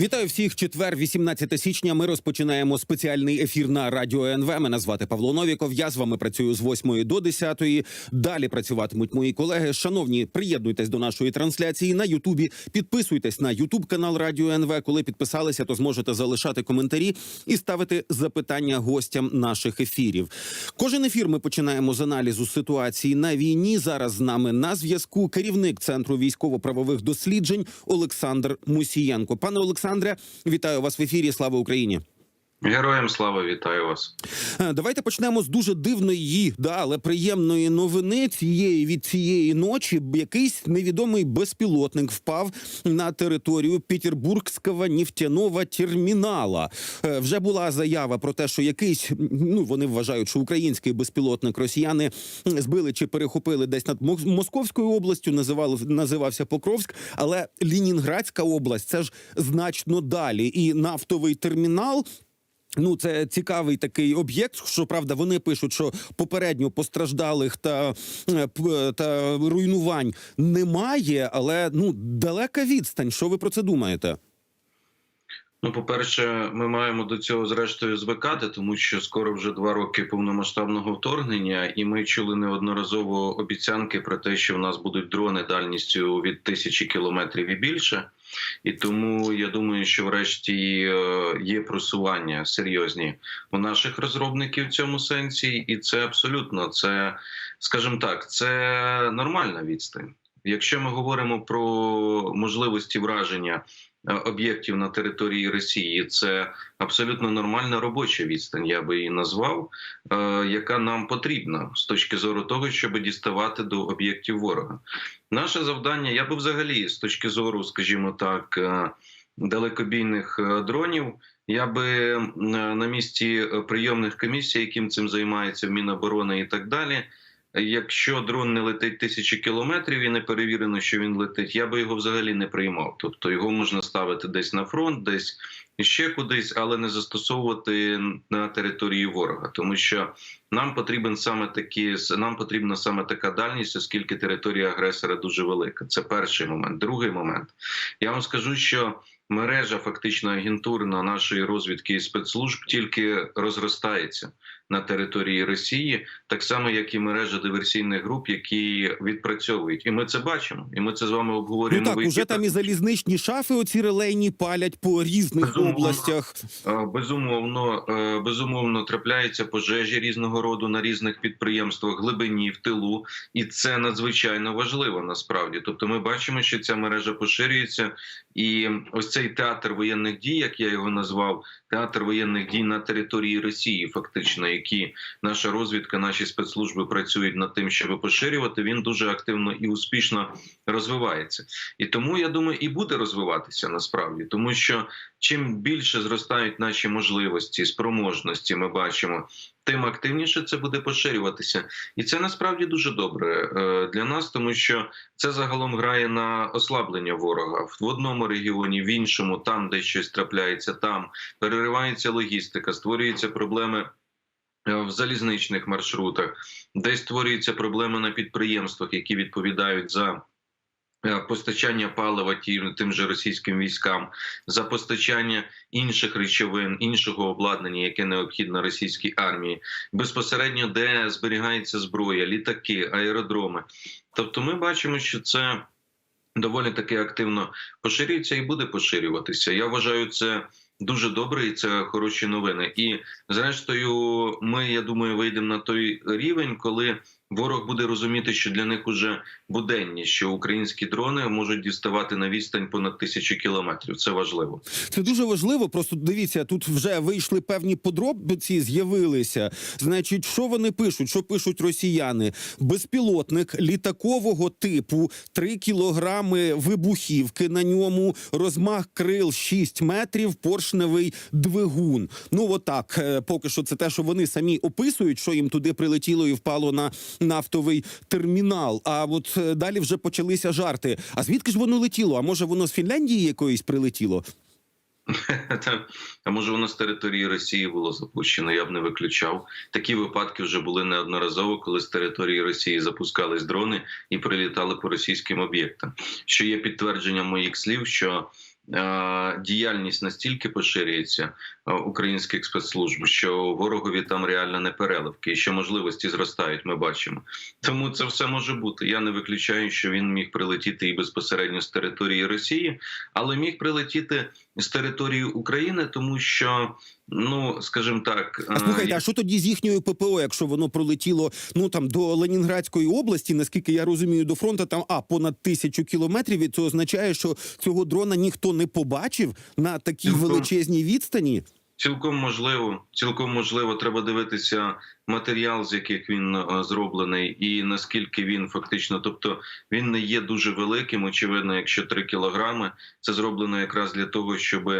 Вітаю всіх. Четвер, 18 січня. Ми розпочинаємо спеціальний ефір на радіо НВ. Мене звати Павло Новіков. Я з вами працюю з 8 до 10. Далі працюватимуть мої колеги. Шановні, приєднуйтесь до нашої трансляції на Ютубі. Підписуйтесь на Ютуб канал Радіо НВ. Коли підписалися, то зможете залишати коментарі і ставити запитання гостям наших ефірів. Кожен ефір ми починаємо з аналізу ситуації на війні. Зараз з нами на зв'язку керівник центру військово-правових досліджень Олександр Мусієнко. Пане Олександре, вітаю вас в ефірі. Слава Україні! Героям слава вітаю вас. Е, Давайте почнемо з дуже дивної, да, але приємної новини цієї від цієї ночі. Якийсь невідомий безпілотник впав на територію Петербургського нефтяного термінала. Е, Вже була заява про те, що якийсь ну вони вважають, що український безпілотник росіяни збили чи перехопили десь над Мос- Московською областю. Називали називався Покровськ, але Лінінградська область це ж значно далі. І нафтовий термінал. Ну, це цікавий такий об'єкт. Щоправда, вони пишуть, що попередньо постраждалих та, е, та руйнувань немає, але ну далека відстань. Що ви про це думаєте? Ну, по-перше, ми маємо до цього зрештою звикати, тому що скоро вже два роки повномасштабного вторгнення, і ми чули неодноразово обіцянки про те, що в нас будуть дрони дальністю від тисячі кілометрів і більше. І тому я думаю, що врешті е, є просування серйозні у наших розробників в цьому сенсі, і це абсолютно це, скажімо так, це нормальна відстань. Якщо ми говоримо про можливості враження об'єктів на території Росії, це абсолютно нормальна робоча відстань, я би її назвав, е, яка нам потрібна з точки зору того, щоб діставати до об'єктів ворога. Наше завдання, я би взагалі, з точки зору, скажімо так, е, далекобійних е, дронів, я би е, на місці е, прийомних комісій, яким цим займається Міноборони і так далі. Якщо дрон не летить тисячі кілометрів і не перевірено, що він летить, я би його взагалі не приймав. Тобто його можна ставити десь на фронт, десь ще кудись, але не застосовувати на території ворога, тому що нам потрібен саме такі нам потрібна саме така дальність, оскільки територія агресора дуже велика. Це перший момент. Другий момент. Я вам скажу, що мережа фактично агентурна нашої розвідки і спецслужб тільки розростається на території Росії, так само як і мережа диверсійних груп, які відпрацьовують, і ми це бачимо. І ми це з вами Ну обговорюємо. так, в уже там і залізничні шафи, оці релейні палять по різних Безумовно. областях. Е, Безумовно, е, безумовно, трапляються пожежі різного роду на різних підприємствах, глибині в тилу, і це надзвичайно важливо насправді. Тобто, ми бачимо, що ця мережа поширюється, і ось цей театр воєнних дій, як я його назвав, театр воєнних дій на території Росії, фактично, які наша розвідка, наші спецслужби працюють над тим, щоб поширювати. Він дуже активно і успішно розвивається. І тому я думаю, і буде розвиватися насправді, тому що чим більше зростають наші можливості, спроможності, ми бачимо, тим активніше це буде поширюватися, і це насправді дуже добре е, для нас, тому що це загалом грає на ослаблення ворога в одному регіоні, в іншому, там де щось трапляється, там переривається логістика, створюються проблеми. е, В залізничних маршрутах, десь створюються проблеми на підприємствах, які відповідають за постачання палива тим, тим же російським військам, за постачання інших речовин, іншого обладнання, яке необхідно російській армії, безпосередньо де зберігається зброя, літаки, аеродроми. Тобто, ми бачимо, що це доволі таки активно поширюється і буде поширюватися. Я вважаю це. Дуже добре, і це хороші новини. І зрештою, ми я думаю, вийдемо на той рівень, коли ворог буде розуміти, що для них уже буденні, що українські дрони можуть діставати на відстань понад тисячу кілометрів. Це важливо. Це дуже важливо. Просто дивіться, тут вже вийшли певні подробиці, з'явилися. Значить, що вони пишуть? Що пишуть росіяни? Безпілотник літакового типу, 3 кілограми вибухівки на ньому, розмах крил 6 метрів, поршневий двигун. Ну отак, е, поки що це те, що вони самі описують, що їм туди прилетіло і впало на нафтовий термінал. А от е, далі вже почалися жарти. А звідки ж воно летіло? А може воно з Фінляндії якоїсь прилетіло? А може воно з території Росії було запущено? Я б не виключав. Такі випадки вже були неодноразово, коли з території Росії запускались дрони і прилітали по російським об'єктам. Що є підтвердженням моїх слів, що діяльність настільки поширюється е, українських спецслужб, що ворогові там реально не переливки, і що можливості зростають. Ми бачимо. Тому це все може бути. Я не виключаю, що він міг прилетіти і безпосередньо з території Росії, але міг прилетіти з території України, тому що ну скажімо так, А е, слухайте, а що тоді з їхньою ППО, якщо воно пролетіло ну там до Ленінградської області, наскільки я розумію, до фронту там а понад тисячу кілометрів, і це означає, що цього дрона ніхто не побачив на такій Цілком. величезній відстані. Цілком можливо, цілком можливо, треба дивитися матеріал, з яких він е, зроблений, і наскільки він фактично, тобто він не є дуже великим. Очевидно, якщо 3 кілограми, це зроблено якраз для того, щоб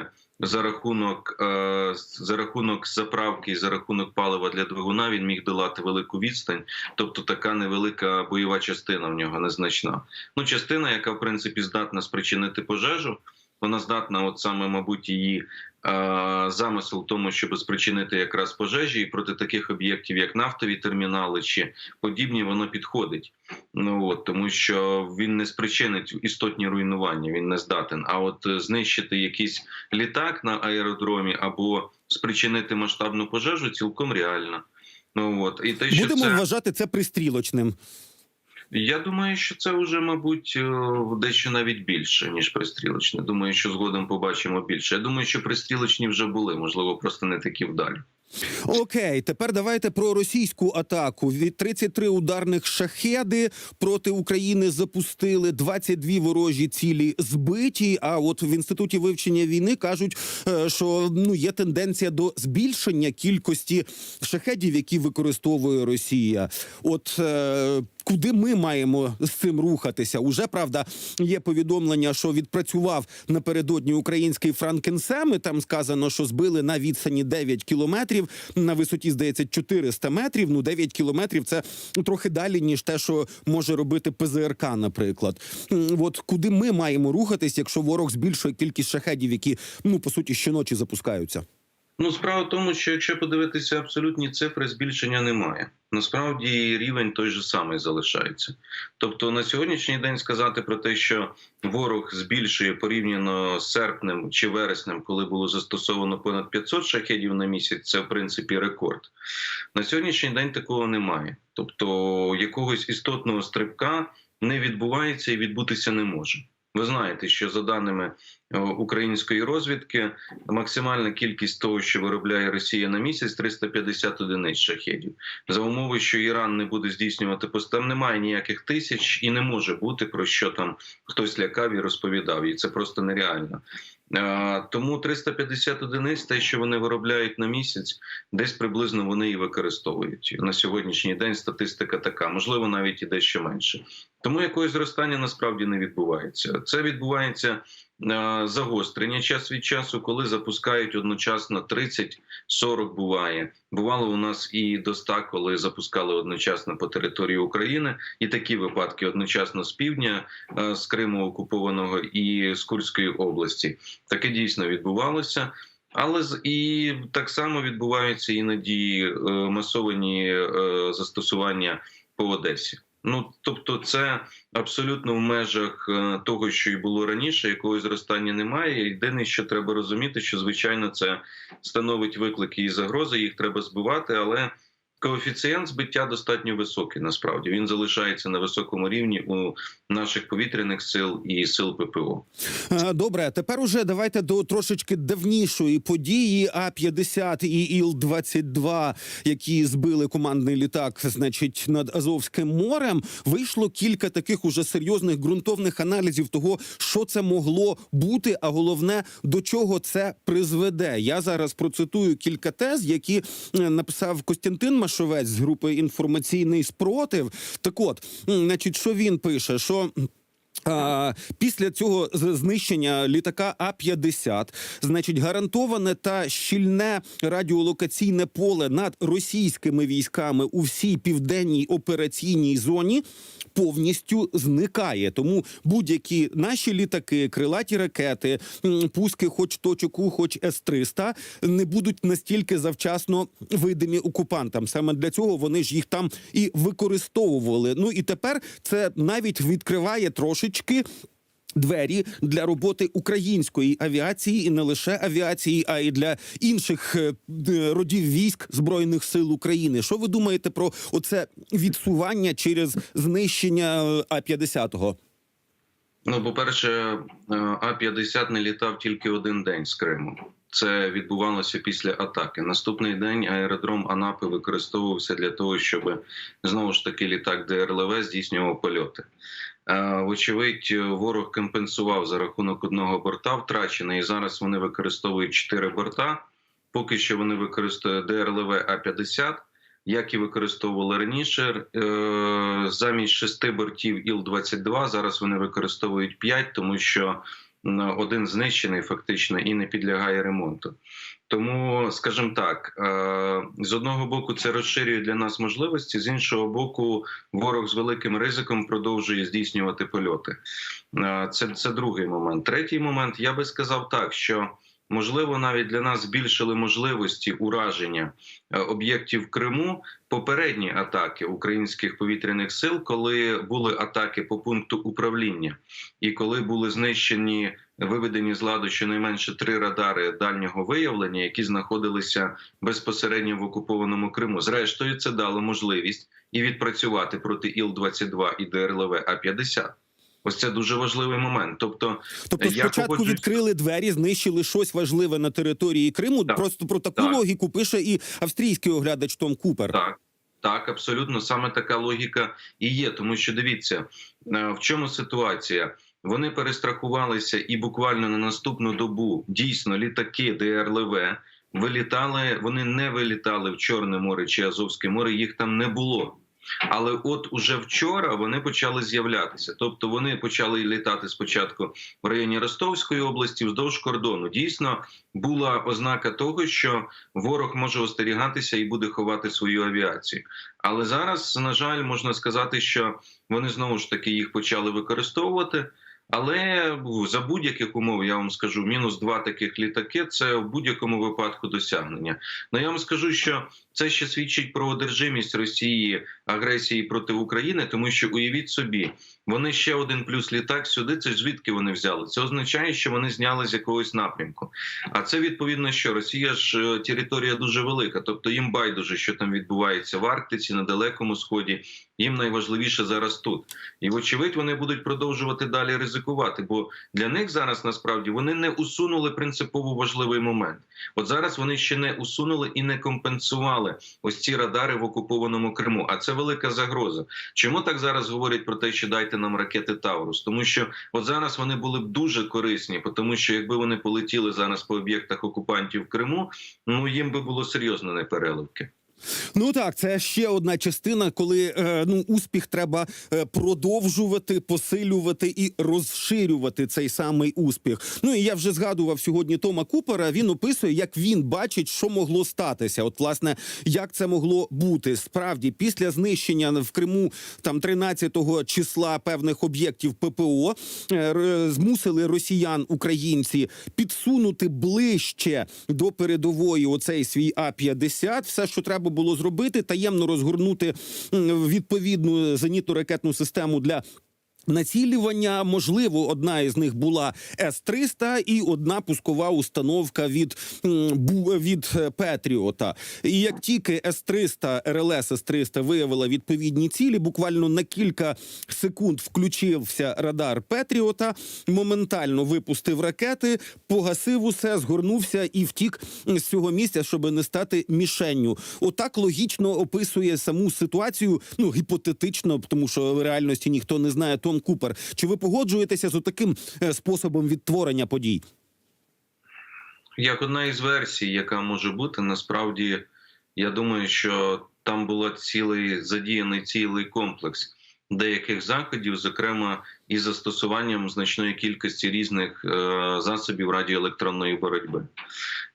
за рахунок е, за рахунок заправки за рахунок палива для двигуна він міг долати велику відстань. Тобто така невелика бойова частина в нього незначна. Ну, частина, яка в принципі здатна спричинити пожежу. Вона здатна, от саме, мабуть, її замисел в тому, щоб спричинити якраз пожежі, і проти таких об'єктів, як нафтові термінали чи подібні, воно підходить. Ну от тому, що він не спричинить істотні руйнування, він не здатен. А от е, знищити якийсь літак на аеродромі або спричинити масштабну пожежу цілком реально. Ну от і те, що Будемо це... вважати це пристрілочним. Я думаю, що це вже, мабуть, е, дещо навіть більше ніж пристрілочне. Думаю, що згодом побачимо більше. Я думаю, що пристрілочні вже були, можливо, просто не такі вдалі. Окей, тепер давайте про російську атаку. Від 33 ударних шахеди проти України запустили 22 ворожі цілі збиті. А от в інституті вивчення війни кажуть, е, що ну є тенденція до збільшення кількості шахедів, які використовує Росія. От е, Куди ми маємо з цим рухатися? Уже правда є повідомлення, що відпрацював напередодні український Франкенсем. і Там сказано, що збили на відстані 9 кілометрів, на висоті здається 400 метрів. Ну 9 кілометрів це трохи далі ніж те, що може робити ПЗРК, наприклад. От куди ми маємо рухатись, якщо ворог збільшує кількість шахедів, які ну по суті щоночі запускаються? Ну, справа в тому, що якщо подивитися абсолютні цифри, збільшення немає. Насправді рівень той же самий залишається. Тобто на сьогоднішній день сказати про те, що ворог збільшує порівняно з серпнем чи вереснем, коли було застосовано понад 500 шахедів на місяць, це в принципі рекорд. На сьогоднішній день такого немає. Тобто якогось істотного стрибка не відбувається і відбутися не може. Ви знаєте, що за даними е, української розвідки, максимальна кількість того, що виробляє Росія на місяць, 350 одиниць шахедів. За умови, що Іран не буде здійснювати постав, немає ніяких тисяч і не може бути про що там хтось лякав і розповідав. І це просто нереально. Е, Тому 350 одиниць, те, що вони виробляють на місяць, десь приблизно вони і використовують на сьогоднішній день. Статистика така, можливо, навіть і дещо менше. Тому якогось зростання насправді не відбувається. Це відбувається е, загострення час від часу, коли запускають одночасно 30-40 буває. Бувало у нас і до 100, коли запускали одночасно по території України, і такі випадки одночасно з півдня, е, з Криму окупованого і з Курської області. Таке дійсно відбувалося. Але і так само відбуваються іноді е, масовані застосування по Одесі. Ну тобто, це абсолютно в межах е, того, що й було раніше, якогось зростання немає. Єдине, що треба розуміти, що звичайно це становить виклики і загрози, їх треба збивати, але коефіцієнт збиття достатньо високий. Насправді він залишається на високому рівні у наших повітряних сил і сил ППО. Е, Добре, тепер уже давайте до трошечки давнішої події. А 50 і іл 22 які збили командний літак, значить, над Азовським морем. Вийшло кілька таких уже серйозних ґрунтовних аналізів того, що це могло бути, а головне до чого це призведе. Я зараз процитую кілька тез, які е, написав Костянтин Машовець з групи інформаційний спротив. Так, от, значить, що він пише, що. А, після цього знищення літака А-50, значить, гарантоване та щільне радіолокаційне поле над російськими військами у всій південній операційній зоні повністю зникає. Тому будь-які наші літаки, крилаті ракети, пуски, хоч точок У, хоч С-300, не будуть настільки завчасно видимі окупантам. Саме для цього вони ж їх там і використовували. Ну і тепер це навіть відкриває трошечки. Двері для роботи української авіації і не лише авіації, а й для інших е, родів військ збройних сил України. Що ви думаєте про оце відсування через знищення е, А 50 Ну, по-перше, е, А-50 не літав тільки один день з Криму. Це відбувалося після атаки. Наступний день аеродром Анапи використовувався для того, щоб знову ж таки літак ДРЛВ здійснював польоти. Е, Вочевидь, ворог компенсував за рахунок одного борта втрачений, і зараз вони використовують чотири борта. Поки що вони використовують ДРЛВ А-50, як і використовували раніше. Е, Замість шести бортів Іл-22 зараз вони використовують п'ять, тому що один знищений фактично і не підлягає ремонту. Тому, скажімо так, е, з одного боку, це розширює для нас можливості, з іншого боку, ворог з великим ризиком продовжує здійснювати польоти. Е, Це, це другий момент. Третій момент, я би сказав так, що можливо навіть для нас збільшили можливості ураження е, об'єктів в Криму попередні атаки українських повітряних сил, коли були атаки по пункту управління, і коли були знищені виведені з ладу щонайменше три радари дальнього виявлення, які знаходилися безпосередньо в окупованому Криму. Зрештою, це дало можливість і відпрацювати проти Іл-22 і ДРЛВ А-50. Ось це дуже важливий момент. Тобто, Тобто, спочатку погоджуюсь. відкрили двері, знищили щось важливе на території Криму. Так. Просто про таку Так. логіку пише і австрійський оглядач Том Купер. Так, так, абсолютно саме така логіка і є. Тому що дивіться, е, в чому ситуація. Вони перестрахувалися, і буквально на наступну добу дійсно літаки ДРЛВ вилітали. Вони не вилітали в Чорне море чи Азовське море. Їх там не було. Але от уже вчора вони почали з'являтися. Тобто вони почали літати спочатку в районі Ростовської області вздовж кордону. Дійсно була ознака того, що ворог може остерігатися і буде ховати свою авіацію. Але зараз, на жаль, можна сказати, що вони знову ж таки їх почали використовувати. Але за будь-яких умов я вам скажу, мінус два таких літаки це в будь-якому випадку досягнення. Ну я вам скажу, що це ще свідчить про одержимість Росії агресії проти України, тому що уявіть собі, вони ще один плюс літак сюди. Це ж звідки вони взяли? Це означає, що вони зняли з якогось напрямку. А це відповідно, що Росія ж е, територія дуже велика, тобто їм байдуже, що там відбувається в Арктиці, на далекому сході. Їм найважливіше зараз тут. І вочевидь, вони будуть продовжувати далі ризикувати. Бо для них зараз насправді вони не усунули принципово важливий момент. От зараз вони ще не усунули і не компенсували ось ці радари в окупованому Криму. А це велика загроза. Чому так зараз говорять про те, що дайте нам ракети Таврус? Тому що от зараз вони були б дуже корисні, тому що якби вони полетіли зараз по об'єктах окупантів в Криму, ну їм би було серйозно непереливки. Ну так, це ще одна частина, коли е, ну успіх треба е, продовжувати, посилювати і розширювати цей самий успіх. Ну і я вже згадував сьогодні Тома Купера. Він описує, як він бачить, що могло статися. От, власне, як це могло бути справді після знищення в Криму там 13-го числа певних об'єктів ППО е, змусили росіян українці підсунути ближче до передової оцей свій А 50 Все, що треба було зробити, таємно розгорнути відповідну зенітно ракетну систему для. Націлювання можливо, одна із них була С-300 і одна пускова установка від від е, Петріота. І як тільки С-300, РЛС С-300 виявила відповідні цілі, буквально на кілька секунд включився радар Петріота, моментально випустив ракети, погасив усе, згорнувся і втік з цього місця, щоб не стати мішенню. Отак логічно описує саму ситуацію. Ну гіпотетично, тому що в реальності ніхто не знає. Купер. Чи ви погоджуєтеся з таким способом відтворення подій? Як одна із версій, яка може бути, насправді я думаю, що там була цілий задіяний цілий комплекс деяких заходів, зокрема із застосуванням значної кількості різних е, засобів радіоелектронної боротьби,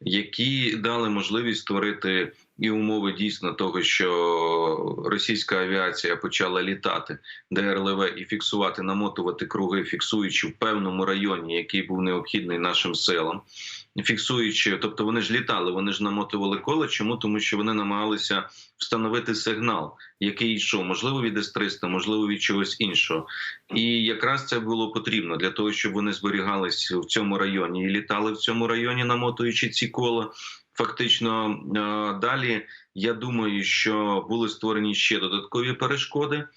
які дали можливість створити і умови дійсно того, що російська авіація почала літати ДРЛВ і фіксувати, намотувати круги, фіксуючи в певному районі, який був необхідний нашим силам. фіксуючи, тобто вони ж літали, вони ж намотували коло. Чому тому, що вони намагалися встановити сигнал, який йшов, можливо, від С-300, можливо, від чогось іншого. І якраз це було потрібно для того, щоб вони зберігались в цьому районі і літали в цьому районі, намотуючи ці кола. Фактично е, далі я думаю, що були створені ще додаткові перешкоди е,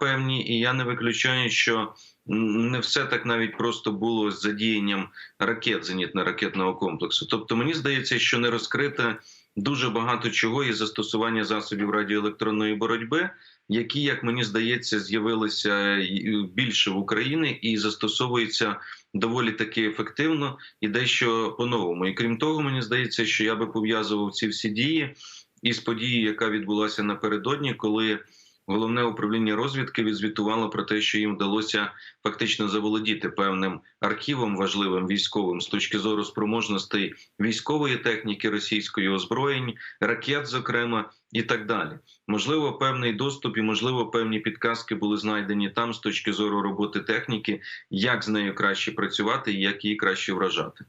певні, і я не виключаю, що не все так навіть просто було з задіянням ракет зенітно-ракетного комплексу. Тобто, мені здається, що не розкрите дуже багато чого і застосування засобів радіоелектронної боротьби, які, як мені здається, з'явилися більше в Україні і застосовуються доволі таки ефективно і дещо по-новому. І крім того, мені здається, що я би пов'язував ці всі дії із подією, яка відбулася напередодні, коли головне управління розвідки відзвітувало про те, що їм вдалося фактично заволодіти певним архівом важливим військовим з точки зору спроможностей військової техніки російської озброєнь, ракет, зокрема, і так далі. Можливо, певний доступ і можливо певні підказки були знайдені там з точки зору роботи техніки, як з нею краще працювати і як її краще вражати.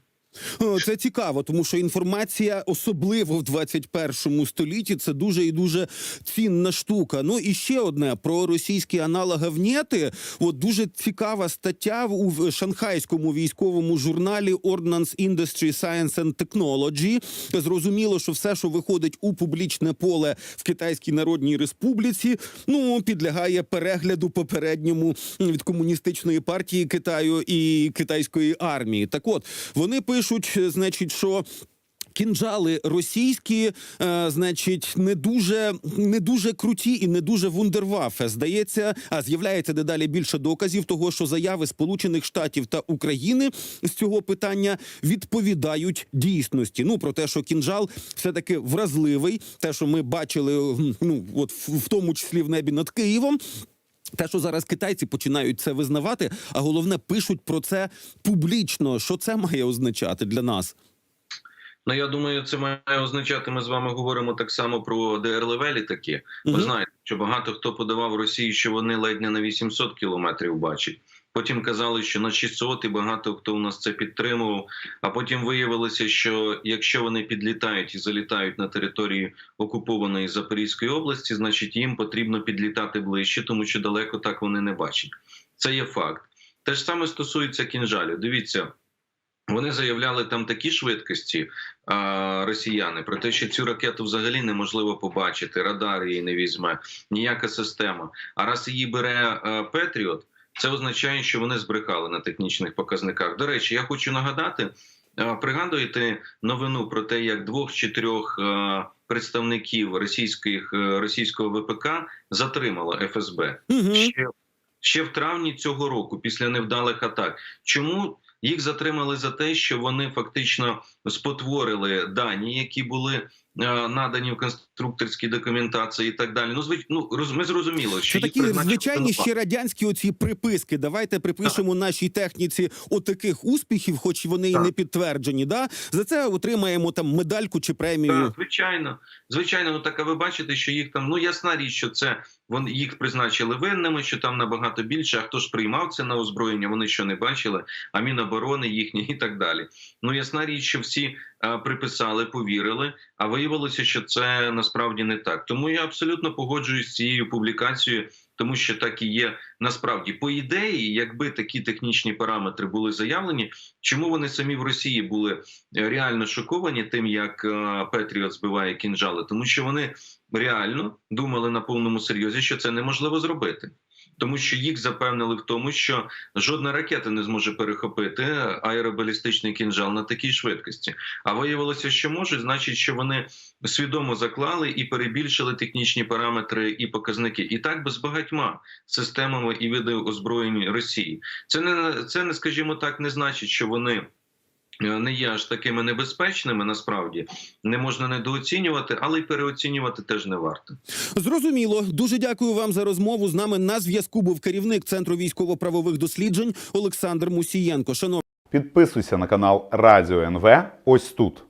О, Це цікаво, тому що інформація, особливо в 21 столітті, це дуже і дуже цінна штука. Ну і ще одне про російські аналоги ВНЕТи. От дуже цікава стаття у шанхайському військовому журналі Ordnance Industry Science and Technology. Зрозуміло, що все, що виходить у публічне поле в Китайській Народній Республіці, ну підлягає перегляду попередньому від комуністичної партії Китаю і китайської армії. Так от вони пишуть, значить, що. Кінжали російські, е, значить, не дуже не дуже круті і не дуже вундервафе. Здається, а з'являється дедалі більше доказів того, що заяви Сполучених Штатів та України з цього питання відповідають дійсності. Ну про те, що кінжал все таки вразливий, те, що ми бачили, ну от в тому числі в небі над Києвом. Те, що зараз китайці починають це визнавати, а головне пишуть про це публічно. Що це має означати для нас? Ну я думаю, це має означати. Ми з вами говоримо так само про ДРЛВ літаки. Ви Мгм. знаєте, що багато хто подавав Росії, що вони ледь не на 800 кілометрів бачать. Потім казали, що на 600, і багато хто у нас це підтримував. А потім виявилося, що якщо вони підлітають і залітають на територію окупованої Запорізької області, значить їм потрібно підлітати ближче, тому що далеко так вони не бачать. Це є факт. Те ж саме стосується кінжалів. Дивіться. Вони заявляли там такі швидкості а, росіяни про те, що цю ракету взагалі неможливо побачити, радар її не візьме, ніяка система. А раз її бере е, Петріот, це означає, що вони збрехали на технічних показниках. До речі, я хочу нагадати: е, пригадуєте новину про те, як двох чи трьох е, представників російських російського ВПК затримало ФСБ Угу. ще, ще в травні цього року, після невдалих атак. Чому їх затримали за те, що вони фактично спотворили дані, які були е, надані в конструкторській документації, і так далі. Ну звич... ну, роз... ми зрозуміло, що Це такі звичайні ще радянські оці приписки. Давайте припишемо нашій техніці отаких успіхів, хоч вони і не підтверджені. Да? За це отримаємо там медальку чи премію. Так, звичайно, звичайно, ну так а ви бачите, що їх там ну ясна річ, що це вони їх призначили винними, що там набагато більше. А хто ж приймав це на озброєння? Вони що не бачили, а Міноборони їхні і так далі. Ну ясна річ, що всі а, приписали, повірили, а виявилося, що це насправді не так. Тому я абсолютно погоджуюсь з цією публікацією. Тому що так і є насправді по ідеї, якби такі технічні параметри були заявлені, чому вони самі в Росії були е, реально шоковані тим, як е, Петріот збиває кінжали, тому що вони реально думали на повному серйозі, що це неможливо зробити. Тому що їх запевнили в тому, що жодна ракета не зможе перехопити аеробалістичний кінжал на такій швидкості. А виявилося, що можуть, значить, що вони свідомо заклали і перебільшили технічні параметри і показники. І так би з багатьма системами і види озброєнь Росії. Це не це не, скажімо так, не значить, що вони. Е, Не є аж такими небезпечними, насправді не можна недооцінювати, але й переоцінювати теж не варто. Зрозуміло. Дуже дякую вам за розмову. З нами на зв'язку був керівник центру військово-правових досліджень Олександр Мусієнко. Шанов... Підписуйся на канал Радіо НВ ось тут.